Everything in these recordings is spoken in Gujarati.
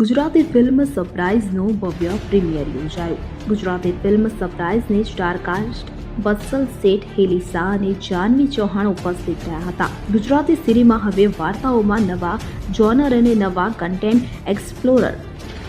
ગુજરાતી ફિલ્મ સરપ્રાઇઝનું ભવ્ય પ્રીમિયર યોજાયું. ગુજરાતી ફિલ્મ સરપ્રાઇઝની સ્ટારકાસ્ટ વત્સલ શેઠ, હેલી શાહ અને જાનવી ચૌહાણ ઉપસ્થિત રહ્યા હતા. ગુજરાતી સિરીમાં હવે વાર્તાઓમાં નવા જોનર અને નવા કન્ટેન્ટ એક્સપ્લોરર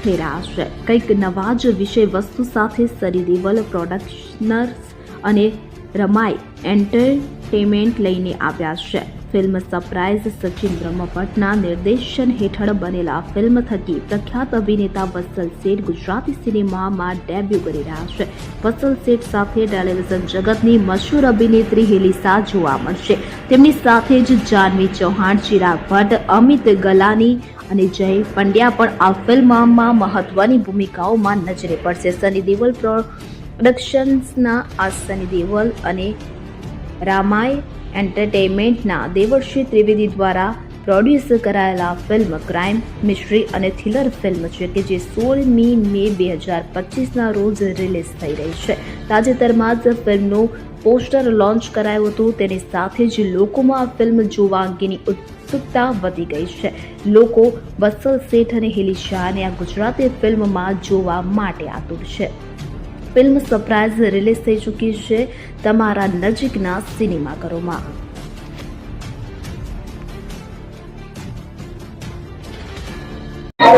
થઈ છે કંઈક નવા જ વિષય વસ્તુ સાથે સરી દેવલ પ્રોડક્શનર્સ અને રમાઈ એન્ટરટેનમેન્ટ લઈને આવ્યા છે. ફિલ્મ સરપ્રાઇઝ સચિન બ્રહ્મભટ્ટના નિર્દેશન હેઠળ બનેલા ફિલ્મ થકી પ્રખ્યાત અભિનેતા વત્સલ શેઠ ગુજરાતી સિનેમામાં ડેબ્યુ કરી રહ્યા છે. વત્સલ શેઠ સાથે ટેલિવિઝન જગતની મશહૂર અભિનેત્રી હેલી જોવા મળશે. તેમની સાથે જ જાનવી ચૌહાણ, ચિરાગ ભટ્ટ, અમિત ગલાની અને જય પંડ્યા પણ આ ફિલ્મમાં મહત્વની ભૂમિકાઓમાં નજરે પડશે. સની દેવલ પ્રોડક્શન્સના આ સની દેવલ અને રામાય એન્ટરટેનમેન્ટના દેવર્ષી ત્રિવેદી દ્વારા પ્રોડ્યુસ કરાયેલા ફિલ્મ ક્રાઇમ, મિસ્ટ્રી અને થ્રિલર ફિલ્મ છે કે જે સોળમી મે બે હજાર પચીસના રોજ રિલીઝ થઈ રહી છે. તાજેતરમાં જ ફિલ્મનું પોસ્ટર લોન્ચ કરાયું હતું. તેની સાથે જ લોકોમાં ફિલ્મ જોવા અંગેની ઉત્સુકતા વધી ગઈ છે. લોકો વત્સલ શેઠ અને હિલી શાહને આ ગુજરાતી ફિલ્મમાં જોવા માટે આતુર છે. ફિલ્મ સરપ્રાઇઝ રિલીઝ થઈ ચૂકી છે. તમારા નજીકના સિનેમાઘરોમાં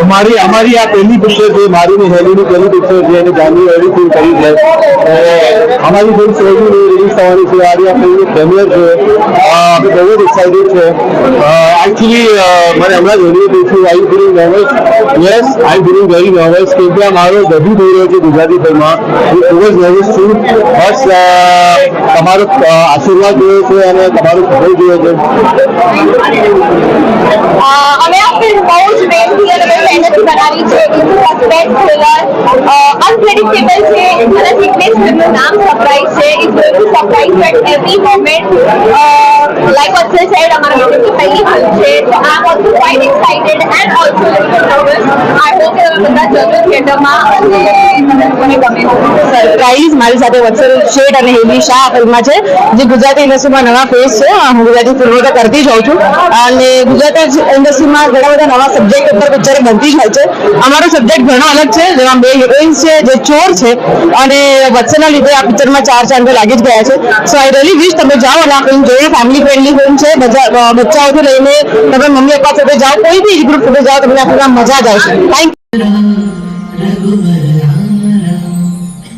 અમારી અમારી આ પહેલી પિક્ચર છે મારી હેલીની પહેલી પિક્ચર છે અને જાન્યુઆરી ફિલ્મ કરી છે. અમારી ફિલ્મ સોળમી રિલીઝ થવાની છે આજે આ ફિલ્મની પ્રીમિયર છે. અમે બહુ જ એક્સાઇટેડ છે. એકચ્યુઅલી મને હમણાં જ દેખ્યું I feeling nervous yes I feeling very nervous કેમ કે મારો ડબ્યુ થઈ રહ્યો છે ગુજરાતી ફિલ્મમાં. હું ખૂબ જ નર્વસ છું. બસ તમારો આશીર્વાદ જોયો છે અને તમારો ખબર જોયો છે. અમે આ બહુ જ પ્રેમથી અને બહુ મહેનતથી બનાવી છે સસ્પેન્સ થ્રિલર અનપ્રેડિક્ટેબલ છે અને એટલે જ ફિલ્મનું નામ સરપ્રાઇઝ છે it's going to surprise at every moment like Vatsal said અમારા મિત્રની પહેલી ફિલ્મ છે તો I am also quite excited and also little nervous surprise મારી સાથે વત્સલ શેઠ અને હેલી શાહ ફિલ્મમાં છે, જે ગુજરાતી ઇન્ડસ્ટ્રીમાં નવા ફેસ છે. હું ગુજરાતી ફિલ્મો તો કરતી જ હોઉં છું. અને ગુજરાતી ઇન્ડસ્ટ્રીમાં ઘણા બધા નવા સબ્જેક્ટ ઉપર પિક્ચર બનતી જ હોય છે. અમારો સબ્જેક્ટ ઘણો અલગ છે. જેમાં બે હિરોઈન્સ છે, જે ચોર છે. અને વત્સલના લીધે આ પિક્ચરમાં ચાર ચાંદો લાગી જ ગયા છે. સો આઈ રિયલી વિશ તમે જાઓ અને આ ફિલ્મ જોઈએ ફેમિલી ફ્રેન્ડલી ફિલ્મ છે. બચ્ચાઓથી લઈને તમે મમ્મી, પપ્પા સાથે જાઓ. કોઈ બી ગ્રુપ સાથે જાઓ, તમને આ મજા જ આવશે. થેન્ક रघुवर